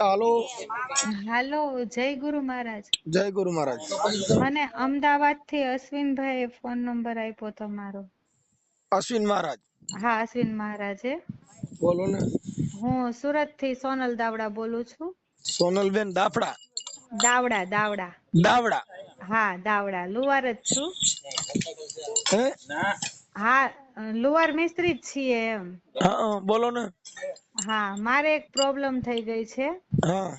હાલો. હાલો જય ગુરુ મહારાજ. જય ગુરુ મહારાજ. મને અમદાવાદથી અશ્વિનભાઈ ફોન નંબર આપ્યો તમારો. અશ્વિન મહારાજ. હા અશ્વિન મહારાજે બોલો ને. હું સુરતથી સોનલ દાવડા બોલું છું. સોનલબેન દાફડા. દાવડા દાવડા. દાવડા. હા દાવડા. લુવાર જ છું. હા લુવાર મિસ્ત્રી જ છીએ એમ. હા હા, બોલો ને. હા મારે એક પ્રોબ્લેમ થઈ ગઈ છે. હા.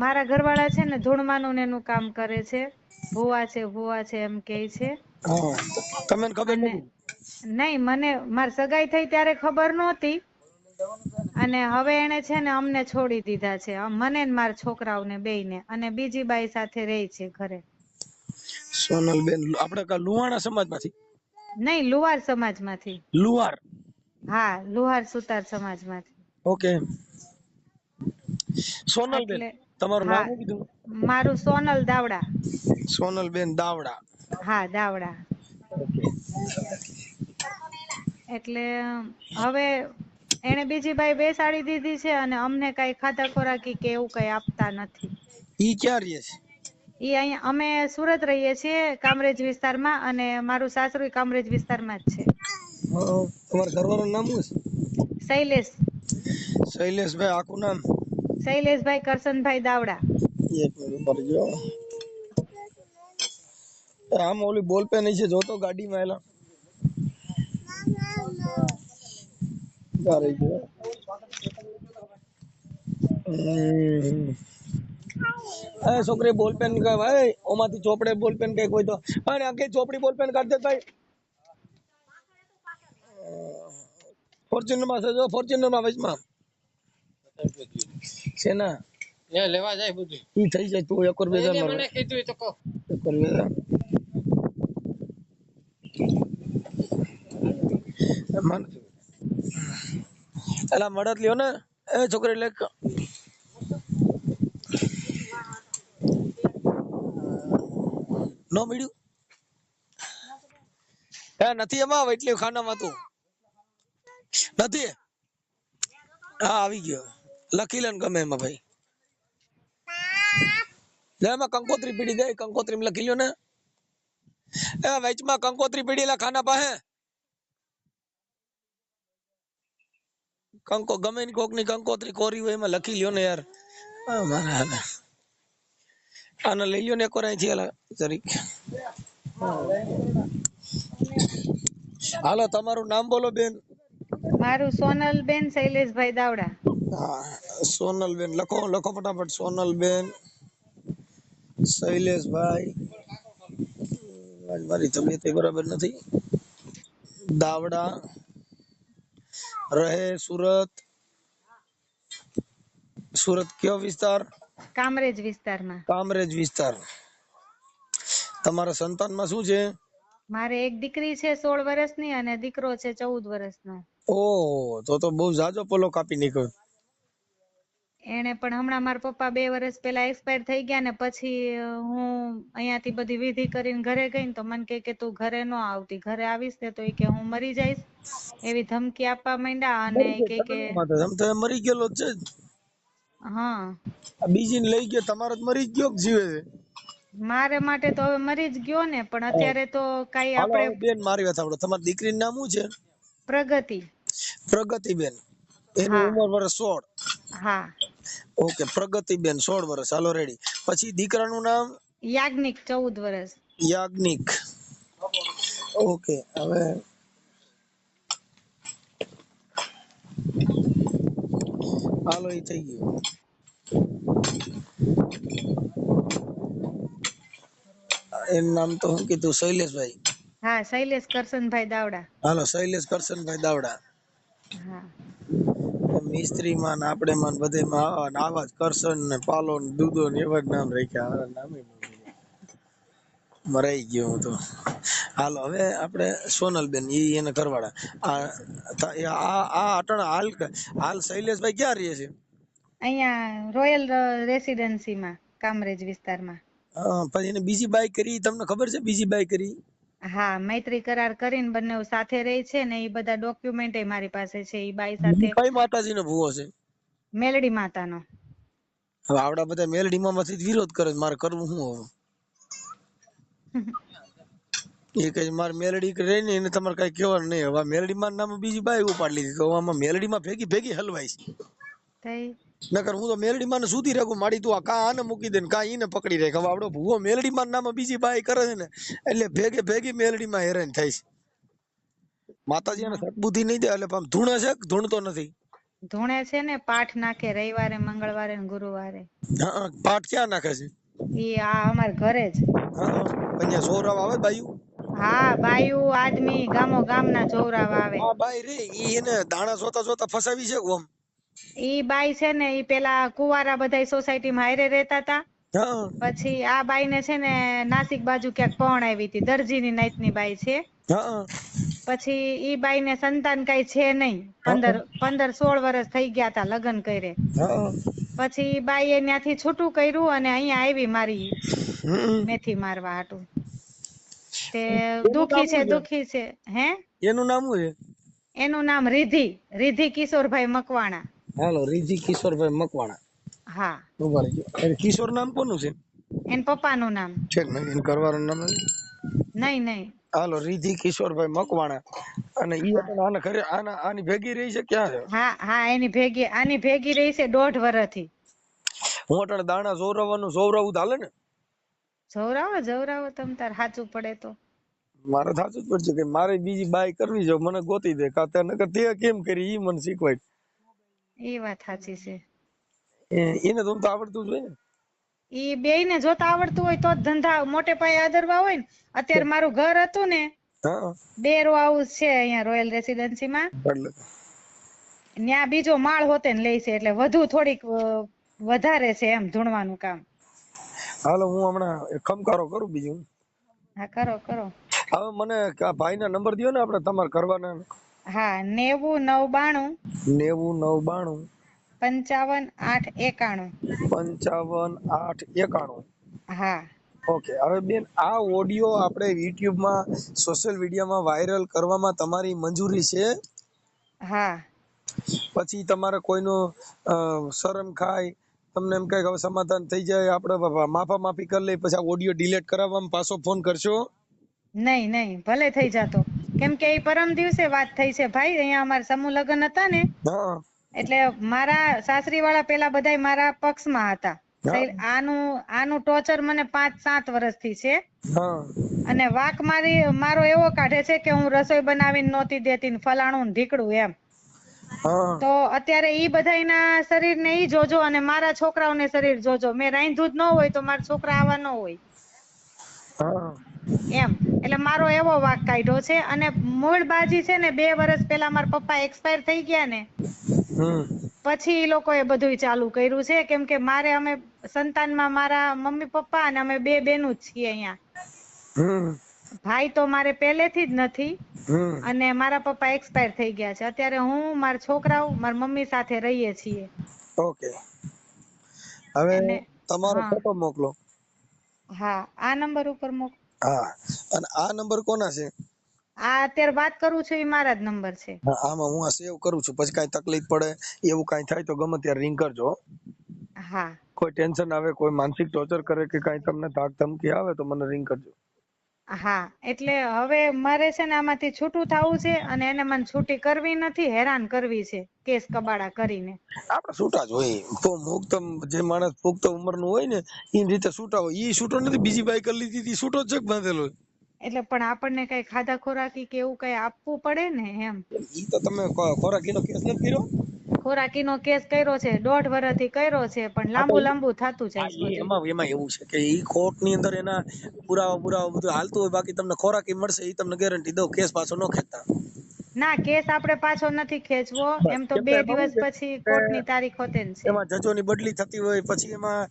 મારા ઘરવાળા છે ને ધૂળમાનું ને એનું કામ કરે છે. ભુવા છે ભુવા છે એમ કે છે. ખબર નહીં મને મારી સગાઈ થઈ ત્યારે ખબર નહોતી. અને હવે એને છે ને અમને છોડી દીધા છે. મને ને મારા છોકરાઓને બેયને. અને બીજી બાઈ સાથે રહે છે ઘરે. સોનલબેન આપણે કા લુહાણા સમાજમાંથી નહીં લુહાર સમાજમાંથી. લુહાર. હા લુહાર સુતાર સમાજમાંથી. ઓકે. સોનલબેન તમારું નામ કીધું? મારું સોનલ દાવડા. સોનલબેન દાવડા. હા દાવડા. એટલે હવે એને બીજી ભાઈ બેસાડી દીધી છે અને અમને કઈ ખાધા ખોરાકી કે એવું કઈ આપતા નથી. ઈ ક્યાં રહે છે? ઈ અહીંયા અમે સુરત રહીએ છીએ કામરેજ વિસ્તારમાં અને મારું સાસરું કામરેજ વિસ્તારમાં જ છે. તમારા ઘરવાળાનું નામ શું છે? શૈલેષ. શૈલેષભાઈ આખું નામ? શૈલેષભાઈ કરશનભાઈ દાવડા. એક મિનિટ ઉપર જો. આમ ઓલી બોલ પેન છે જોતો ગાડીમાં એલા. જો હમ. એ છોકરી બોલપેન કે ભાઈ ઓમાંથી ચોપડે બોલપેન કઈ કોઈ તો. અને આખી ચોપડી બોલપેન કાઢ દે ભાઈ ફોર્ચ્યુનરમાં છે જો ફોર્ચ્યુનરમાં. વચમાં છે ના? લે લેવા જાય બધું. ઈ થઈ જાય તું એકર બેજા મને કીધું તો કો એકર બેજા મન એલા મડત લ્યો ને. એ છોકરી લે નો મળ્યું? હે નથી એમાં? એટલે ખાનામાં તું? નથી? હા, આવી ગયો. લખી લે ગમે એમાં ભાઈ. એમાં કંકોત્રી પીડી દે. કંકોત્રી લખી લ્યો ને. એ, વેચમાં કંકોત્રી પીડી ખાના પાસે? કંકો, ગમે ની કોકની કંકોત્રી કોરી હોય એમાં લખી લ્યો ને યાર. મારા. આને લઈ લ્યો ને એક વાર અહીંથી હાલા જરીક. હાલો તમારું નામ બોલો બેન. મારું સોનલબેન શૈલેષભાઈ દાવડા. હા સોનલબેન. લખો લખો ફટાફટ. સોનલબેન શૈલેષભાઈ. મારી તબિયત બરાબર નથી. દાવડા. રહે સુરત. સુરત કયો વિસ્તાર? કામરેજ વિસ્તારમાં. કામરેજ વિસ્તાર. તમારા સંતાનમાં શું છે? મારે એક દીકરી છે સોળ વર્ષની અને દીકરો છે ચૌદ વર્ષનો. ઓ તો તો બહુ જાજો પોલો કાપી નીકળ્યો. એને પણ હમણાં મારા પપ્પા બે વર્ષ પહેલા એક્સપાયર થઈ ગયા ને પછી હું અહીંયાથી બધી વિધિ કરીને ઘરે ગઈ ને તો મને કહે કે તું ઘરે ન આવતી ઘરે આવીશ ને તો એ કે હું મરી જઈશ. એવી ધમકી આપવા માંડ્યા અને કે કે મરી ગયેલો છે. હા. બીજી લઈ ગયો તમારો મરી જ ગયો કે જીવે છે? મારે માટે તો હવે મરી જ ગયો ને પણ અત્યારે તો કઈ આપણે બેન મારી વાત સાંભળો. તમારી દીકરીનું નામ શું છે? પ્રગતિ. પ્રગતિ બેન એની ઉંમર વર્ષ સોળ. હા. ઓકે પ્રગતિબેન સોળ વર્ષ. હાલો રેડી. પછી દીકરાનું નામ? યાજ્ઞિક ચૌદ વર્ષ. યાજ્ઞિક. ઓકે હવે હાલો એ થઈ ગયું. એનું નામ તો શું કીધું શૈલેષભાઈ. હા શૈલેષ કરશનભાઈ દાવડા. હાલો શૈલેષ કરશનભાઈ દાવડા. હા. મિસ્ત્રી માં આપણે માં બધે માં આવા જ કરશન ને પાલો ને દૂધો ને એવા જ નામ રાખ્યા નામે. મરાઈ ગયો હું તો હાલો હવે આપણે સોનલબેન ઈ એને કરવાડા આ આ અટણ હાલ હાલ શૈલેષભાઈ ક્યાં રહે છે? અહીંયા રોયલ રેસિડેન્સીમાં કામરેજ વિસ્તારમાં. પછી એને બીજી બાઈ કરી તમને ખબર છે બીજી બાય કરી? હા મૈત્રી કરાર કરીને બંને સાથે રહે છે ને એ બધા ડોક્યુમેન્ટ મારી પાસે છે એ બાઈ સાથે કઈ માતાજી નો ભૂવો છે? મેલડી માતાનો. હવે આવડા બધા મેલડીમાં માંથી વિરોધ કરે મારે કરવું શું હવે? એ જ માર મેલડી રહી ને એને તમારે કઈ કહેવાનું નહીં. હવે મેલડી માં નામ બીજી બાઈ ઉપાડી લીધી તો આમાં મેલડીમાં ભેગી ભેગી હલવાઈ નકર હું તો મેલડી માં સુધી રાખું. માડી તું આ કા આને મૂકી દે ને કા ઈને પકડી રાખ. હવે આપડો ભૂવો મેલડીમાં નામ બીજી બાઈ કરે છે ને એટલે ભેગે ભેગી મેલડીમાં હેરાન થાય છે. માતાજી એને સદબુદ્ધિ નહીં દે એટલે આમ ધૂણે છે ધૂણતો નથી? ધૂણે છે ને પાઠ નાખે રવિવારે મંગળવારે ને ગુરુવારે. હા, પાઠ ક્યાં નાખે છે? ઈ આ અમાર ઘરે જ. અહીંયા સોરાવ આવે બાયુ? હા બાયુ આદમી ગામો ગામના જોવરાવ આવે. હા બાઈ રે ઈ એને દાણા જોતા જોતા ફસાવી છે ઓમ? ઈ બાઈ છે ને ઈ પેલા કુવારા બધા સોસાયટી માં હારે રહેતા હતા પછી આ બાઈ ને છે ને નાસિક બાજુ ક્યાંક પણ આવી હતી દરજીની નાઈટની બાઈ છે. પછી ઈ બાઈ ને સંતાન કઈ છે નહીં. પંદર પંદર સોળ વર્ષ થઈ ગયા તા લગ્ન કરે પછી બાઈએ ત્યાંથી છૂટું કર્યું અને અહીંયા આવી મારી મેથી મારવા હાટું. તે દુખી છે દુખી છે. હે? એનું નામ શું છે? એનું નામ રિધિ રિધિ કિશોરભાઈ મકવાણા. હાલો રિધિ કિશોરભાઈ મકવાણા. હા. કિશોર નામ કોનું છે? એન પપ્પાનું નામ. છે ને એન કરવાનું નામ નહીં નહીં. હાલો રીધી કિશોરભાઈ મકવાણા. અને ઈ પણ આને ઘરે આના આની ભેગી રહી છે ક્યાં છે? હા હા એની ભેગી આની ભેગી રહી છે દોઢ વર્ષથી હું અટણ દાણા જોવરાવાનું જોવરાવું હાલે ને? જોવરાવો જોવરાવો તમ તાર સાચું પડે તો. મારે સાચું જ પડશે કે મારે બીજી બાય કરવી છે મને ગોતી દે. કા તે નકર તે કેમ કરી ઈ મને શીખવાય. એ વાત સાચી છે. એને તો આવડતું જ હોય ને. ઈ બેય ને જોતા આવડતું હોય તો જ ધંધા મોટે પાયે આદરવા હોય ને અત્યારે મારું ઘર હતું ને બે રો હાઉસ છે અહીંયા રોયલ રેસિડેન્સી માં. ત્યાં બીજો માળ હોતે ને લે છે એટલે વધુ થોડીક વધારે છે એમ ધૂણવાનું કામ. હાલો હું હમણાં ખમકારો કરું બીજું. હા કરો કરો. હવે મને આ ભાઈના નંબર દયો ને આપણે તમારે કરવાના હા નેવું નવ બાણું. નેવું નવ બાણું. પંચાવન આઠ એકાણું. પંચાવન આઠ એકાણું. હા. ઓકે હવે બેન આ ઓડિયો આપણે યુટ્યુબમાં સોશિયલ મીડિયામાં વાયરલ કરવામાં તમારી મંજૂરી છે? હા. પછી તમારે કોઈનો શરમ ખાય તમને એમ કઈ હવે સમાધાન થઈ જાય આપણે માફા માફી કરી લઈ પછી આ ઓડિયો ડિલીટ કરાવવામાં પાછો ફોન કરશો? નહીં નહીં ભલે થઈ જાતો. કેમ કે એ પરમ દિવસે વાત થઈ છે. ભાઈ અહીંયા અમારા સમૂહ લગ્ન હતા ને હા. એટલે મારા સાસરી વાળા પેલા બધા મારા પક્ષમાં હતા. આનું આનું ટોર્ચર મને પાંચ સાત વર્ષથી છે. અને વાક મારી મારો એવો કાઢે છે કે હું રસોઈ બનાવીને નહોતી દેતી ફલાણું ને ઢીકડું એમ. તો અત્યારે ઈ બધાયના શરીરને ઈ જોજો અને મારા છોકરાઓને શરીર જોજો. મેં રાંધ્યું જ ન હોય તો મારા છોકરા આવા ન હોય. એમ. એટલે મારો એવો વાક કાઢ્યો છે અને મૂળ બાજી છે ને બે વર્ષ પહેલા મારા પપ્પા એક્સપાયર થઈ ગયા ને પછી ઈ લોકોએ બધુંય ચાલુ કર્યું છે. કેમ કે મારે અમે સંતાનમાં મારા મમ્મી પપ્પા અને અમે બે બેનું જ છીએ અહીંયા. ભાઈ તો મારે પહેલેથી જ નથી અને મારા પપ્પા એક્સપાયર થઈ ગયા છે. અત્યારે હું મારા છોકરાઓ મારા મમ્મી સાથે રહીએ છીએ. ઓકે. હવે તમારો. ફોટો મોકલો. હા આ નંબર ઉપર મોકલો હા. અને આ નંબર કોના છે? આ અત્યારે વાત કરું છું એ મારા જ નંબર છે. આમાં હું આ સેવ કરું છું. પછી કાંઈ તકલીફ પડે એવું કાંઈ થાય તો ગમે ત્યારે રિંગ કરજો હા. કોઈ ટેન્શન આવે કોઈ માનસિક ટોર્ચર કરે કે કાંઈ તમને ધાક ધમકી આવે તો મને રિંગ કરજો. હા એટલે હવે મારે છે ને આમાંથી છૂટું થવું છે અને એને મને છૂટી કરવી નથી હેરાન કરવી છે કેસ કબાડા કરીને. આપણે છૂટા જ હોય તો મુક્ત જે માણસ પુખ્ત ઉંમરનું હોય ને એ રીતે છૂટા હોય. એ છૂટો નથી બીજી બાઈક કરી લીધી છૂટો જ છે બાંધેલો હોય? એટલે પણ આપણને કઈ ખાધા ખોરાકી કે એવું કઈ આપવું પડે ને એમ? ઈ તો તમે ખોરાકીનો કેસ નથી કર્યો? ખોરાકીનો કેસ કર્યો છે દોઢ વર્ષથી કર્યો છે પણ લાંબુ લાંબુ થતું જાય છે એમાં એમાં એવું છે કે ઈ કોર્ટની અંદર એના પુરાવા પુરાવા બધું હાલતું હોય બાકી તમને ખોરાકી મળશે ઈ તમને ગેરંટી દઉં કેસ પાછો ન ખેંચતા. ના કેસ આપણે પાછો નથી ખેંચવો. એમ તો બે દિવસ પછી કોર્ટની તારીખ હોતે છે. એમાં જજોની બદલી થતી હોય પછી એમાં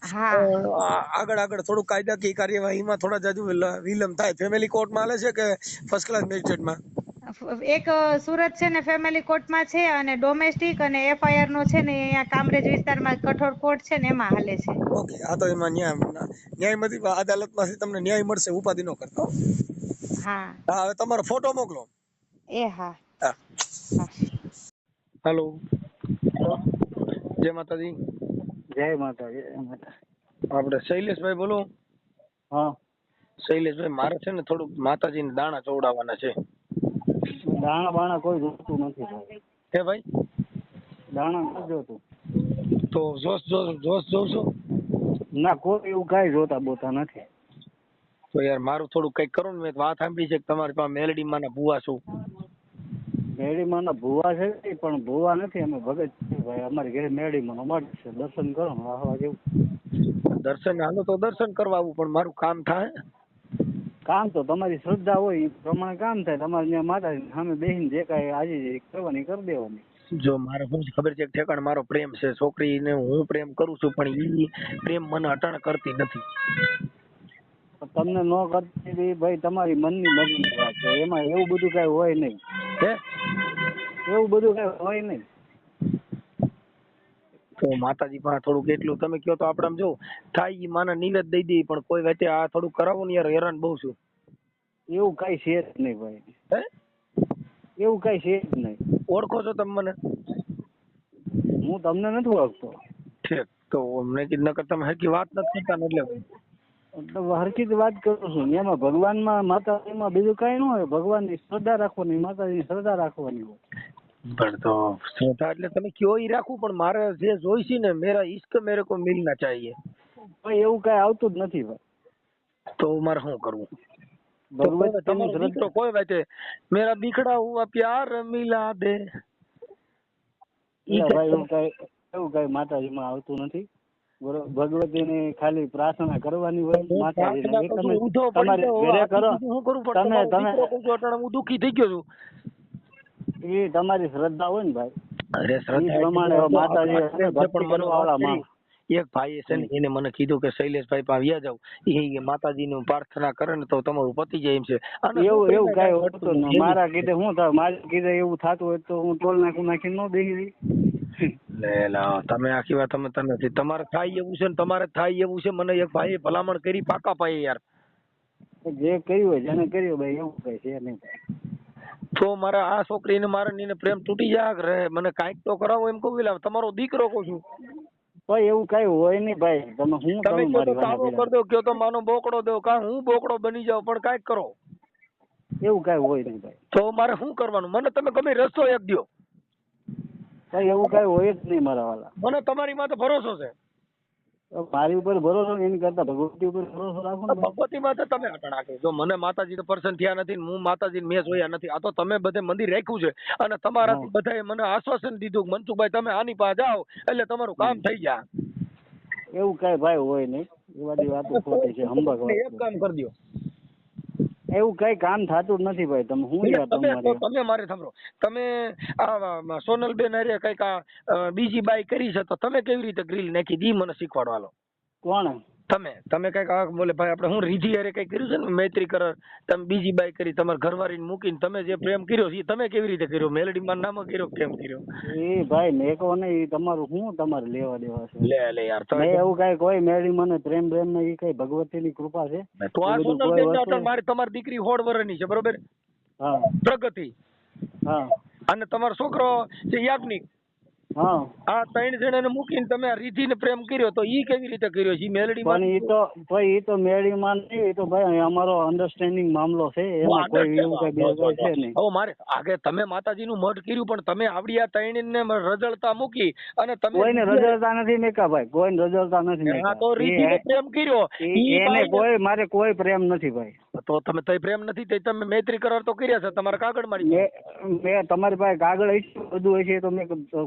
આગળ આગળ થોડું કાયદાકીય કાર્યવાહીમાં થોડા જાજુ વિલંબ થાય. ફેમિલી કોર્ટમાં હાલે છે કે ફર્સ્ટ ક્લાસ મેજિસ્ટ્રેટમાં એક સુરત છે ને ફેમિલી કોર્ટમાં છે અને ડોમેસ્ટિક અને એફઆઈઆર નો છે ને અહીંયા કામરેજ વિસ્તારમાં કઠોર કોર્ટ છે ને એમાં હાલે છે. ઓકે આ તો એમાં ન્યાય ન્યાયમાંથી અદાલતમાંથી તમને ન્યાય મળશે ઉપાધિ નો કરતો. હા હવે તમારો ફોટો મોકલો. એ હા. હેલો જય માતાજી જય માતા જય માતા આપણે શૈલેષભાઈ બોલો. હા. શૈલેષભાઈ મારે છે ને થોડુંક માતાજીને દાણા ચોવડાવવાના છે. દાણા બાણા કોઈ જોતું નથી હે ભાઈ? દાણા નથી જોતું. તો જોશ જોશ જોશ? ના કોઈ એવું કાંઈ જોતા બોતા નથી. તો યાર મારું થોડું કંઈક કરો ને મેં વાત સાંભળી છે કે તમારી પાસે મેલડીમાં ના ભૂવા છું. મેળીમાં ભૂવા છે પણ ભૂવા નથી અમે ભગત છીએ ભાઈ. અમારી ઘરે મેળીમાં મઠ છે. દર્શન કરો ને વાહવા જેવું. દર્શન હાલો તો દર્શન કરવા આવું પણ મારું કામ થાય? કામ તો તમારી શ્રદ્ધા હોય એ પ્રમાણે કામ થાય. તમારે ત્યાં માતાજી સામે બેસીને જે કાંઈ આજે કરવાની કરી દેવાની. જો મારે શું ખબર છે ઠેકાણ મારો પ્રેમ છે. છોકરીને હું પ્રેમ કરું છું પણ એ પ્રેમ મને અટાણ કરતી નથી. તમને ન કરતી હતી ભાઈ તમારી મનની મરજીની વાત છે. એમાં એવું બધું કાંઈ હોય નહીં. હે? એવું બધું કાંઈ હોય નહીં. તો માતાજી પણ થોડુંક એટલું તમે કયો તો આપણે આમ જો થાય એ માને નીલ જ દઈ દઈ પણ કોઈ વચ્ચે આ થોડું કરાવો ને યાર હેરાન બહુ છું. એવું કાંઈ છે જ નહીં ભાઈ. હે? એવું કાંઈ છે જ નહીં. ઓળખો છો તમે મને? હું તમને નથી ઓળખતો. ઠીક. તો કીધું નકર તમે હરકી વાત નથી કરતા એટલે એટલે હરખી જ વાત કરું છું. એમાં ભગવાનમાં માતાજીમાં બીજું કાંઈ ન હોય. ભગવાનની શ્રદ્ધા રાખવાની માતાજીની શ્રદ્ધા રાખવાની હોય. પણ તો શ્રદ્ધા એટલે તમે કયો ઈ રાખું? પણ મારે જે જોઈશે ને મેરા ઈશ્ક મેરે કો મિલના ચાહીએ. ભાઈ એવું કાંઈ આવતું જ નથી ભાઈ. તો મારે શું કરવું? ભગવાન તમે તમારો કોઈ વાતે મેરા દીકડા હુઆ પ્યાર મિલા દે. ઈ ભાઈ એવું કાંઈ એવું કાંઈ માતાજીમાં આવતું નથી. બરો- ભગવતીને ખાલી પ્રાર્થના કરવાની હોય તમે તમારી. ઘરે કરો. તમે તમે હું દુઃખી થઈ ગયો છું. એ તમારી શ્રદ્ધા હોય ને ભાઈ. અરે પ્રમાણે માતાજી પણ. એક ભાઈ છે ને એને મને કીધું કે શૈલેષભાઈ પાસે વ્યા જાવ એ માતાજીની પ્રાર્થના કરે ને તો તમારું પતી જાય એમ છે. એવું એવું કઈ હોતું મારા કીધે શું થાય મારે કીધે એવું થતું હોય તો હું ટોલ નાખું નાખી ન બેસી તમે આખી વાત તમે તને નથી. તમારે થાય એવું છે ને તમારે થાય એવું છે. મને એક ભાઈએ ભલામણ કરી પાકા પાયે યાર. જે કર્યું હોય જેને કર્યું ભાઈ એવું કઈ છે નહીં તો મારે આ છોકરીને મારે નીને પ્રેમ તૂટી જાય કે રહે મને કાંઈક તો કરાવો એમ કહું એટલે તમારો દીકરો કહું છું. ભાઈ એવું કઈ હોય નહીં ભાઈ. તમે હું તમે તાળો કરી દો કયો તો માનો બોકડો દો. કા હું બોકડો બની જાઉં પણ કાંઈક કરો. એવું કઈ હોય નહીં ભાઈ. તો મારે શું કરવાનું? મને તમે ગમે રસ્તો એક દ્યો. ભાઈ એવું કઈ હોય જ નહીં મારા વાળા મને તમારી માથે ભરોસો છે. મારી ઉપર ભરોસો એની કરતા ભગવતી ઉપર ભરોસો રાખો. ભગવતી માથે તમે આટણ રાખે. જો મને માતાજી તો પર્સન થયા નથી હું માતાજી મેં જોયા નથી. આ તો તમે બધે મંદિર રાખ્યું છે અને તમારાથી બધાએ મને આશ્વાસન દીધું કે મનસુખભાઈ તમે આની પાસે જાઓ એટલે તમારું કામ થઈ જાય. એવું કઈ ભાઈ હોય નહીં. એ બધી વાતો ખોટી છે હંબક એક કામ કરી દો. એવું કઈ કામ થતું જ નથી ભાઈ. તમે હું તમે તમે મારે સાંભળો. તમે આ સોનલબેન અરે કંઈક બીજી બાઈ કરી છે તો તમે કેવી રીતે ગ્રીલ નાખી દી મને શીખવાડવા લો કોણ? તમે તમે કંઈક બોલે ભાઈ આપણે હું રીધી હારે કઈ કર્યું છે ને? મૈત્રી કર તમે બીજી બાઈ કરી તમારા ઘરવાળીને મૂકીને તમે જે પ્રેમ કર્યો છે એ તમે કેવી રીતે કર્યો? મેલડી માં નામ કર્યો કેમ કર્યો? એ ભાઈ મેં કહો ને એ તમારું શું તમારે લેવા દેવા છે? લે લે યાર તો એવું કઈ કોઈ મેલડી મને પ્રેમ પ્રેમ ને એ કઈ ભગવતીની કૃપા છે? તો આ ને અટલ મારી તમારી દીકરી હોડ વરની છે બરોબર? હા. પ્રગતિ. હા. અને તમારો છોકરો છે યાજ્ઞિક. હા. આ ત્રણ જણાને મૂકીને તમે આ રીધીને પ્રેમ કર્યો તો ઈ કેવી રીતે કર્યો? છે ઈ પણ એ તો ભાઈ ઈ તો મેળીમાં નહીં એ તો ભાઈ અમારો અન્ડરસ્ટેન્ડિંગ મામલો છે એમાં કોઈ એવું કઈ બીજું છે નહીં. હવે મારે આગે તમે માતાજીનું મઢ કર્યું પણ તમે આવડી આ ત્રણને રજળતા મૂકી અને તમે કોઈને રજળતા નથી મેકા ભાઈ કોઈને રજળતા નથી મેકા. તો રીધીને પ્રેમ કર્યો. એને કોઈ મારે કોઈ પ્રેમ નથી ભાઈ. તો તમે તઈ પ્રેમ નથી તઈ તમે મૈત્રી કરાર તો કર્યા છે તમારા કાગળ મળી મેં મેં તમારી પાસે કાગળ હશે બધું હોય છે તો મેં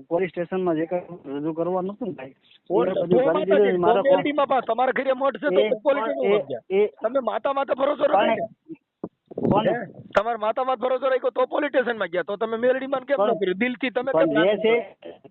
પોલીસ સ્ટેશનમાં જે કઈ રજૂ કરવા નતું ને ભાઈ તમારા ઘરે મોટ છે તો પોલીસ તમે માતા માતા ભરોસો રાખો તમારા માતા માત ભરોસો રાખ્યો તો પોલિટિશિયનમાં ગયા તો તમે મેલડીમાં કેમ ન કર્યું? દિલથી તમે જે છે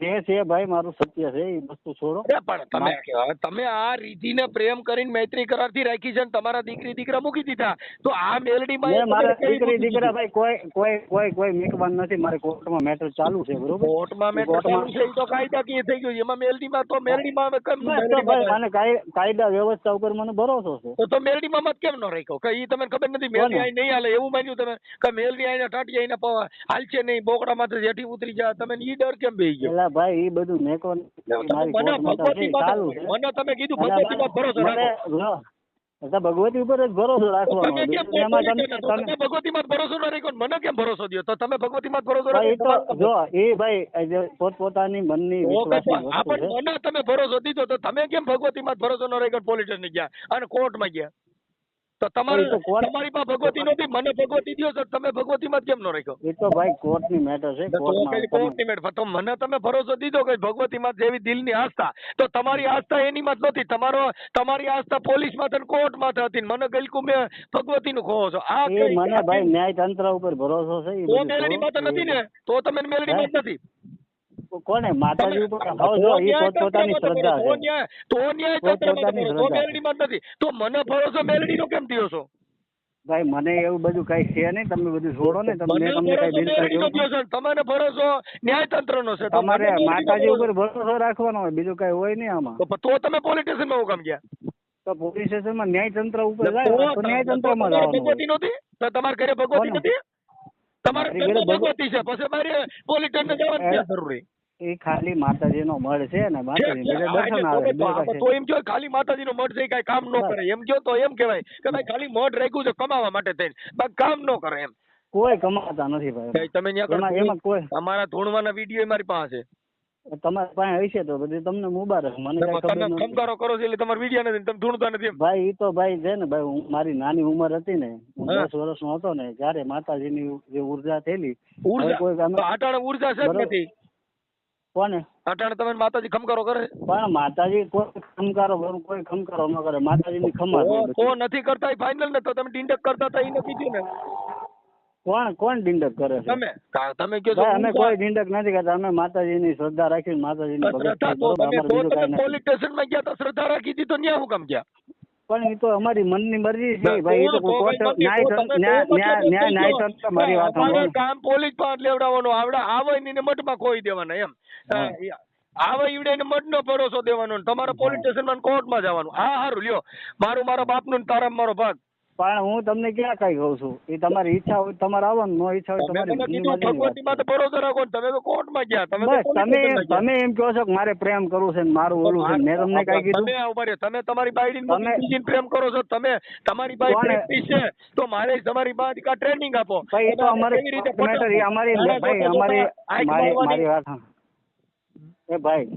જે છે ભાઈ મારું સત્ય છે એ વસ્તુ છોડો. પણ તમે તમે આ રીતિને પ્રેમ કરીને મૈત્રી કરારથી રાખી છે ને તમારા દીકરી દીકરા મૂકી દીધા. તો આ મેલડી માં મારા દીકરી દીકરા ભાઈ કોઈ કોઈ કોઈ કોઈ મેકવાન નથી મારે કોર્ટમાં મેટર ચાલુ છે બરોબર? કોર્ટમાં મેટર ચાલુ છે તો કાયદા કે થઈ ગયું એમાં એમાં મેલડીમાં તો મેલડી માં કેમ મને કાય- કાયદા વ્યવસ્થા ઉપર મને ભરોસો છે. તો તો મેલડીમાં મત કેમ ન રાખ્યો? કે ઈ તમને ખબર નથી મેલડી આઈ નહીં હાલે એવું માન્યું તમે? કે મેલડી આઈને ટાટી આઈને હાલશે નહીં બોકડામાંથી જેઠી ઉતરી જા તમે ઈ ડર કેમ બેહી ગયો? એલા ભાઈ ઈ બધું મેકો મને કોર્ટ ભગવતી મને તમે કીધું ભગવતી માં ભરોસો રાખો. ભગવતી ઉપર જ ભરોસો રાખવાનો એમાં તમે ભગવતી તમે તમે ભગવતી માં ભરોસો ન રાખ્યો મને કેમ ભરોસો દયો? તો તમે ભગવતી માં ભરોસો રાખ્યો જો એ ભાઈ પોતપોતાની મનની આપણ મને તમે ભરોસો દીધો તો તમે કેમ ભગવતી માં ભરોસો ન રાખ્યો પોલીસ ગયા અને કોર્ટમાં ગયા? તો તમારે તમારી પાસે ભગવતી નથી મને ભગવતી દો સર તમે ભગવતી માં કેમ નો રાખ્યો? એ તો ભાઈ કોર્ટની મેટર છે કોર્ટની કઈ તમે- કોર્ટની મેટ તો મને તમે ભરોસો દીધો કે ભગવતી માં જેવી દિલની આસ્થા. તો તમારી આસ્થા એની માં નથી તમારો તમારી આસ્થા પોલીસમાં કોર્ટમાં હતી મને ગલકુ મે ભગવતી નું ખોવો છો. આ મને ભાઈ ન્યાય તંત્ર ઉપર ભરોસો છે તો મેલડી માં નથી ને? તો તમે મેલડી માં નથી. કોને? માતાજી ઉપર હવે જો એ પોતપોતાની શ્રદ્ધા છે. તો ન્યાય પોતપોતાની શ્રદ્ધા. નથી. તો મને ભરોસો મેલડીનો કેમ થયો છો? ભાઈ મને એવું બધું કઈ છે નહીં. તમે બધું છોડો ને તમને તમને કઈ બિલ તમારે ભરોસો ન્યાયતંત્ર ન્યાયતંત્રનો છે. તમારે માતાજી ઉપર ભરોસો રાખવાનો હોય બીજું કઈ હોય નહીં આમાં. તો તમે પોલિટિશિયનમાં કામ ગયા તો પોલીસ સ્ટેશનમાં ન્યાય તંત્ર ઉપર જાય તો ન્યાયમાં જવાનું ભગવતી નહોતી? તો તમારે ઘરે ભગવતી નથી તમારે ઘરે ભગવતી છે. પછી મારે પોલીસ સ્ટેશન જવાની જરૂરી એ ખાલી માતાજીનો મળ છે ને માતાજી. દર્શન આવે તો એમ કહો ખાલી માતાજીનો મઠ છે કઈ કામ નો કરે. એમ કયો તો એમ કહેવાય કે ભાઈ ખાલી મઢ રાખ્યું છે કમાવા માટે થઈને. બાકી કામ નો કરે એમ. કોઈ કમાતા નથી ભાઈ. તમે એમાં કોઈ અમારા ધૂણવાના વીડિયો મારી પાસે. તમારી પાસે હશે તો બધી તમને મુબારક. મને ખમકારો કરો છો એટલે તમારે વીડિયો નથી તમે ધૂણતા નથી ભાઈ ઈ તો ભાઈ છે ને ભાઈ હું મારી નાની ઉંમર હતી ને હું દસ વર્ષ નો હતો ને જયારે માતાજીની જે ઊર્જા થયેલી ઊર્જા? કોઈ આટાણે ઊર્જા છે નથી. કોને? અટાણે તમે માતાજી ખમકારો કરે? પણ માતાજી કોઈ ખમકારો કરું કોઈ ખમકારો ન કરે. માતાજીની ખમા કો- નથી કરતા ફાઇનલ ને તો તમે ડિંડક કરતા હતા એ નથી થયું ને. કોણ કોણ ડિંડક કરે છે? તમે. તમે કહો છો અમે કોઈ ડિંડક નથી કરતા. અમે માતાજીની શ્રદ્ધા રાખી માતાજીની ભક્તિ શ્રદ્ધા તો કરો તમે અમારે તો બીજું તમે પોલીસ સ્ટેશનમાં ગયા તો શ્રદ્ધા રાખી હતી તો ન્યા હું કામ ગયા? પણ એ તો અમારી મનની મરજી છે ભાઈ એ તો કોર્ટ મારી વાત કામ પોલીસ પાસે લેવડાવવાનો આવડા આવે ને મઠમાં ખોઈ દેવાના એમ. આવે ઈવડે ને મઠનો ભરોસો દેવાનો તમારે પોલીસ સ્ટેશનમાં કોર્ટમાં જવાનું. હા હારું લ્યો. મારું મારા બાપનું ને તારા મારો ભાગ. પણ હું તમને ક્યાં કઈ કહું છું? એ તમારી ઈચ્છા હોય તમારે આવવાનું નો ઈચ્છા હોય તમારી ભગવતી માં ભરોસો રાખો તમે તો કોર્ટમાં ગયા તમે એમ કહો છો કે મારે પ્રેમ કરવું છે ને મારું ઓલું છે મેં તમને કઈ કીધું? તમે ઊભા તમે તમારી બાઈડી તમે- પ્રેમ કરો છો તમે તમારી બાઈ? પ્રેક્ટિસ છે તો મારે તમારી બાઈ કા ટ્રેનિંગ આપો. ભાઈ એ તો અમારે અમારી ભાઈ અમારી મારી મારી વાત એ ભાઈ.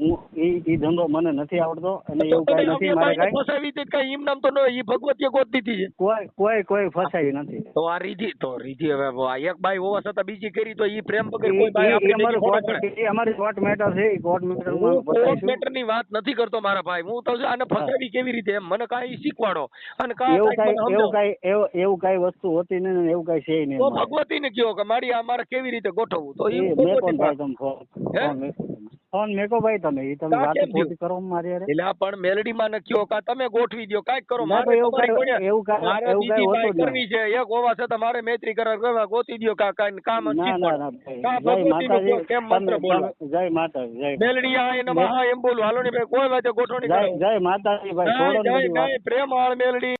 હું ઈ ઈ ધંધો મને નથી આવડતો અને એવું કઈ નથી મારે કઈ ફસાવી હતી કઈ? એમ નામ તો ન ઈ ભગવતીએ ગોત દીધી છે. કોઈ કોઈ કોઈ ફસાઈ નથી. તો આ રીધી તો રીધી હવે આ એક બાઈ હોવા છતાં બીજી કરી તો ઈ પ્રેમ વગર કોઈ બાઈ આપણી કોર્ટ અમારી કોર્ટ મેટર છે કોર્ટ મેટરમાં કોર્ટ મેટરની વાત નથી કરતો મારા ભાઈ. હું તો આને ફસાવી કેવી રીતે એમ? મને કઈ શીખવાડો. અને કાંઈ એવું કઈ એવું. એવું કઈ વસ્તુ હોતી નહીં ને એવું કઈ છે નહીં તો ભગવતી ને કયો કે મારી આ મારે કેવી રીતે ગોઠવવું? તો એ ઈ મેકો ભગવતી ભાઈ તમે ફોન? ફોન મેકો ભાઈ તમે ઈ તમે વાત ખોટી કરો મારી અરે એટલે પણ મેલડી માં ને કા તમે ગોઠવી દો કાઈક કરો મારે એવું તમારી કોને- એવું કા એવું કાંઈ હોતું કરવી છે એક હોવા છે મારે મૈત્રી કરાર કરવા ગોતી દ્યો કા કાઈ કામ નથી ના ના ના ભાઈ. કા જય ભગવતીનું માતાજી કેમ મંત્ર બોલો? જય માતાજી જય મેલડી આ એ નમઃ એમ બોલું હાલો ને ભાઈ કોઈ વાતે ગોઠવણી જય કરો જય માતાજી ભાઈ છોડો નહીં પ્રેમ આળ મેલડી.